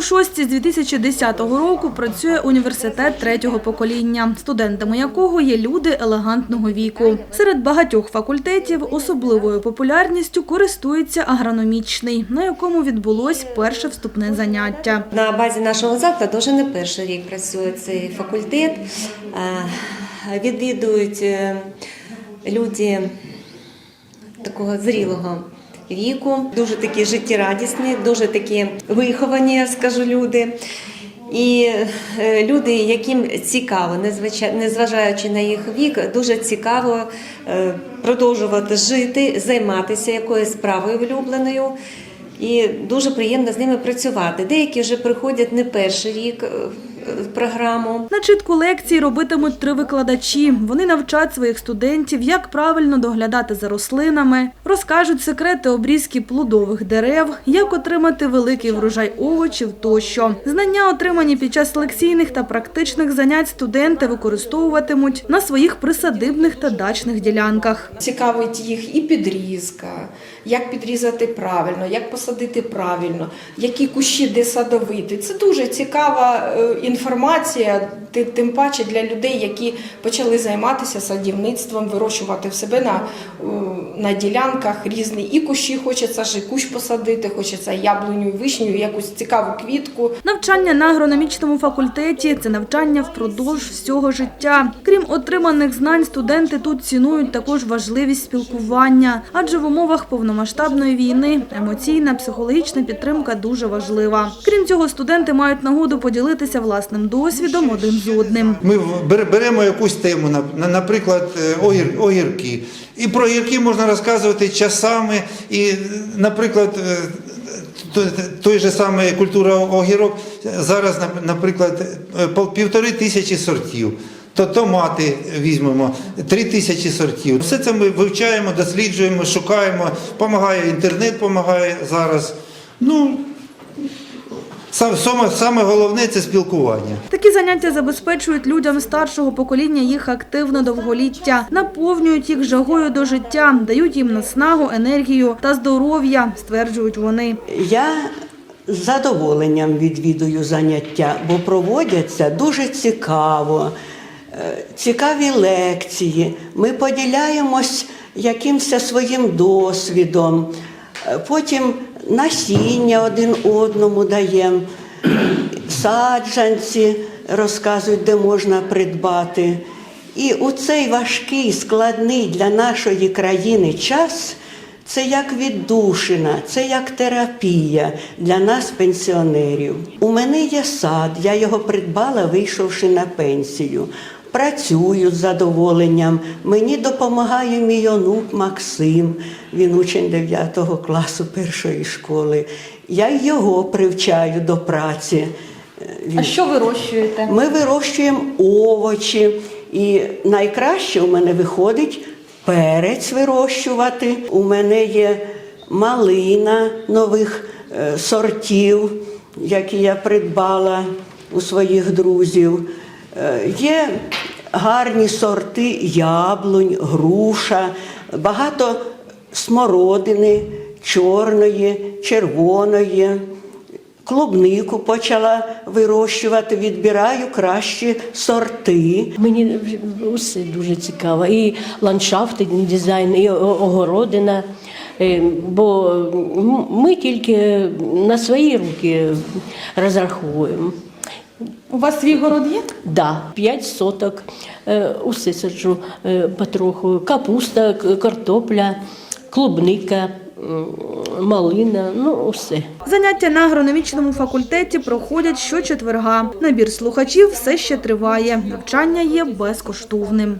У шостій з 2010 року працює університет третього покоління, студентами якого є люди елегантного віку. Серед багатьох факультетів особливою популярністю користується агрономічний, на якому відбулось перше вступне заняття. На базі нашого закладу вже не перший рік працює цей факультет. Е, Відвідують е, люди такого зрілого віку, дуже такі життєрадісні, дуже такі виховані, я скажу люди. І е, люди, яким цікаво, незважаючи на їх вік, дуже цікаво е, продовжувати жити, займатися якоюсь справою улюбленою. І дуже приємно з ними працювати. Деякі вже приходять не перший рік е, програму. Начитку лекцій робитимуть три викладачі. Вони навчать своїх студентів, як правильно доглядати за рослинами, розкажуть секрети обрізки плодових дерев, як отримати великий врожай овочів тощо. Знання, отримані під час лекційних та практичних занять, студенти використовуватимуть на своїх присадибних та дачних ділянках. Цікавить їх і підрізка, як підрізати правильно, як посадити правильно, які кущі де садовити. Це дуже цікава е, інформація, тим паче для людей, які почали займатися садівництвом, вирощувати в себе на, на ділянках різні і кущі хочеться ж і кущ посадити, хочеться яблуню, вишню, якусь цікаву квітку. Навчання на агрономічному факультеті це навчання впродовж всього життя. Крім отриманих знань, студенти тут цінують також важливість спілкування, адже в умовах повномасштабної війни емоційна, психологічна підтримка дуже важлива. Крім цього, студенти мають нагоду поділитися власним досвідом один з одним. Ми беремо якусь тему, на- на- наприклад, е, огір, огірки. І про огірки можна розказувати часами. І, е, наприклад, е, той, же самий культура огірок зараз, наприклад, півтори тисячі сортів. То томати візьмемо три тисячі сортів. Все це ми вивчаємо, досліджуємо, шукаємо. Помагає інтернет, допомагає зараз. Ну, саме, саме, головне це спілкування. Такі заняття забезпечують людям старшого покоління їх активне довголіття, наповнюють їх жагою до життя, дають їм наснагу, енергію та здоров'я, стверджують вони. Я з задоволенням відвідую заняття, бо проводяться дуже цікаво, е, цікаві лекції. Ми поділяємось якимось своїм досвідом, Е, потім насіння один одному даємо, саджанці розказують, де можна придбати. І у цей важкий, складний для нашої країни час це як віддушина, це як терапія для нас, пенсіонерів. У мене є сад, я його придбала, вийшовши на пенсію. Працюю з задоволенням. Мені допомагає мій онук Максим. Він учень 9 класу першої школи. Я його привчаю до праці. Він- що вирощуєте? ми вирощуємо овочі, і найкраще у мене виходить перець вирощувати. У мене є малина нових е, сортів, які я придбала у своїх друзів. Е, Є гарні сорти яблунь, груша, багато смородини, чорної, червоної. Клубнику почала вирощувати, відбираю кращі сорти. Мені усе дуже цікаво. І ландшафтний дизайн, і огородина. Е, Бо ми тільки на свої руки розраховуємо. У вас свій город є? Да, 5 соток, усе саджу е, потроху. Капуста, картопля, клубника, малина, ну усе. Заняття на агрономічному факультеті проходять щочетверга. Набір слухачів все ще триває. Навчання є безкоштовним.